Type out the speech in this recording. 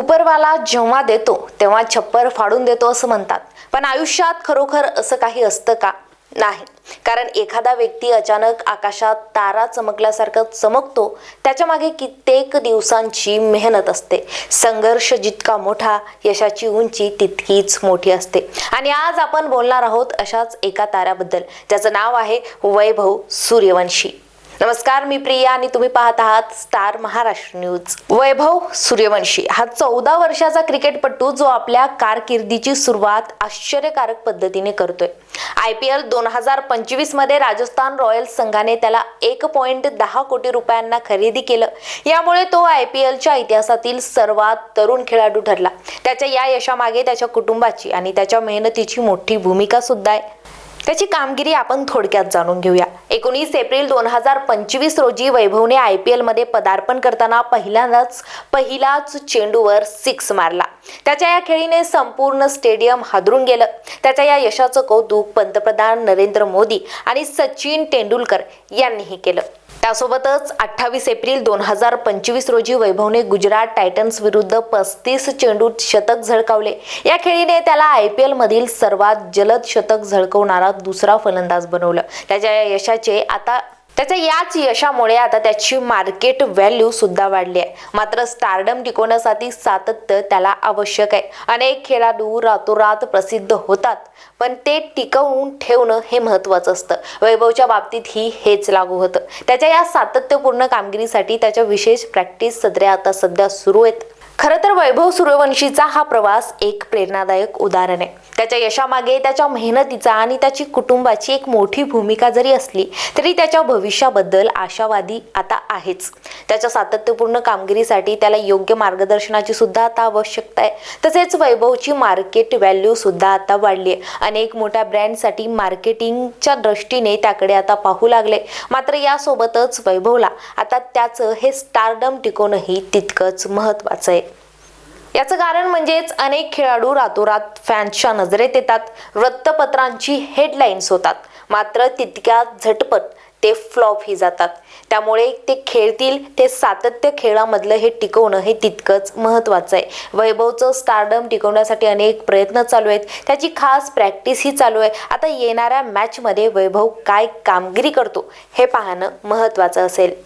उपरवाला जेव्हा देतो तेव्हा छप्पर फाडून देतो असं म्हणतात. पण आयुष्यात खरोखर असं काही असतं का? नाही. कारण एखादा व्यक्ती अचानक आकाशात तारा चमकल्यासारखं चमकतो त्याच्यामागे कित्येक दिवसांची मेहनत असते. संघर्ष जितका मोठा यशाची उंची तितकीच मोठी असते. आणि आज आपण बोलणार आहोत अशाच एका ताऱ्याबद्दल. त्याचं नाव आहे वैभव सूर्यवंशी. नमस्कार मी प्रिया आणि तुम्ही पाहत आहात स्टार महाराष्ट्र न्यूज. वैभव सूर्यवंशी हा चौदा वर्षाचा क्रिकेटपटू जो आपल्या कारकिर्दीची सुरुवात आश्चर्यकारक पद्धतीने करतोय. आय पी एल दोन हजार पंचवीसमध्ये राजस्थान रॉयल्स संघाने त्याला एक पॉईंट दहा कोटी रुपयांना खरेदी केलं. यामुळे तो आय पी एलच्या इतिहासातील सर्वात तरुण खेळाडू ठरला. त्याच्या या यशामागे त्याच्या कुटुंबाची आणि त्याच्या मेहनतीची मोठी भूमिका सुद्धा आहे. त्याची कामगिरी आपण थोडक्यात जाणून घेऊया. एकोणीस एप्रिल दोन हजार पंचवीस रोजी वैभवने आय पी एलमध्ये पदार्पण करताना पहिल्यांदाच पहिलाच चेंडूवर सिक्स मारला. त्याच्या या खेळीने संपूर्ण स्टेडियम हादरून गेलं. त्याच्या या यशाचं कौतुक पंतप्रधान नरेंद्र मोदी आणि सचिन तेंडुलकर यांनीही केलं. त्यासोबतच अठ्ठावीस एप्रिल दोन हजार पंचवीस रोजी वैभवने गुजरात टायटन्स विरुद्ध पस्तीस चेंडूत शतक झळकावले. या खेळीने त्याला आय पी एलमधील सर्वात जलद शतक झळकवणारा दुसरा फलंदाज बनवलं. त्याच्या या यशाचे आता त्याच्या याच यशामुळे आता त्याची मार्केट व्हॅल्यू सुद्धा वाढली आहे. मात्र स्टारडम टिकवण्यासाठी सातत्य त्याला आवश्यक आहे. अनेक खेळाडू रातोरात प्रसिद्ध होतात पण ते टिकवून ठेवणं हे महत्त्वाचं असतं. वैभवच्या बाबतीत ही हेच लागू होतं. त्याच्या या सातत्यपूर्ण कामगिरीसाठी त्याच्या विशेष प्रॅक्टिस सदऱ्या आता सध्या सुरू आहेत. खरं तर वैभव सूर्यवंशीचा हा प्रवास एक प्रेरणादायक उदाहरण आहे. त्याच्या यशामागे त्याच्या मेहनतीचा आणि त्याची कुटुंबाची एक मोठी भूमिका जरी असली तरी त्याच्या भविष्याबद्दल आशावादी आता आहेच. त्याच्या सातत्यपूर्ण कामगिरीसाठी त्याला योग्य मार्गदर्शनाची सुद्धा आता आवश्यकता आहे. तसेच वैभवची मार्केट व्हॅल्यू सुद्धा आता वाढली आहे. अनेक मोठ्या ब्रँडसाठी मार्केटिंगच्या दृष्टीने त्याकडे आता पाहू लागले. मात्र यासोबतच वैभवला आता त्याचं हे स्टारडम टिकवणंही तितकंच महत्त्वाचं आहे. याचं कारण म्हणजेच अनेक खेळाडू रातोरात फॅन्सच्या नजरेत येतात. वृत्तपत्रांची हेडलाईन्स होतात. मात्र तितक्या झटपट ते फ्लॉपही जातात. त्यामुळे ते खेळतील ते सातत्य खेळामधलं हे टिकवणं हे तितकंच महत्त्वाचं आहे. वैभवचं स्टारडम टिकवण्यासाठी अनेक प्रयत्न चालू आहेत. त्याची खास प्रॅक्टिसही चालू आहे. आता येणाऱ्या मॅचमध्ये वैभव काय कामगिरी करतो हे पाहणं महत्त्वाचं असेल.